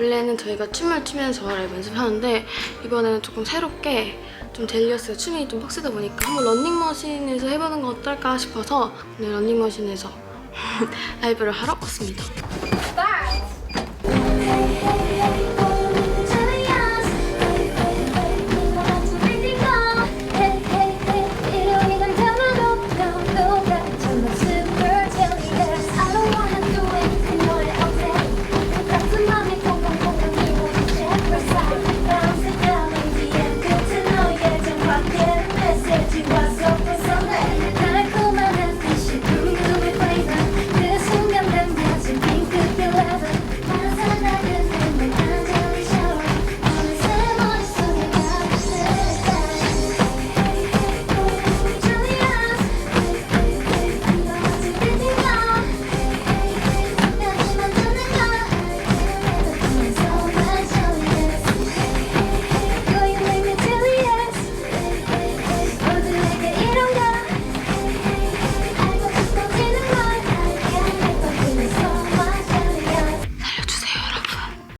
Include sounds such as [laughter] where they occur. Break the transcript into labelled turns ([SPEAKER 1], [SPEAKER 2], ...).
[SPEAKER 1] 원래는 저희가 춤을 추면서 라이브 연습하는데 이번에는 조금 새롭게 좀 델리어스가 춤이 좀 빡세다 보니까 한번 런닝머신에서 해보는 거 어떨까 싶어서 오늘 런닝머신에서 [laughs] 라이브를 하러 왔습니다.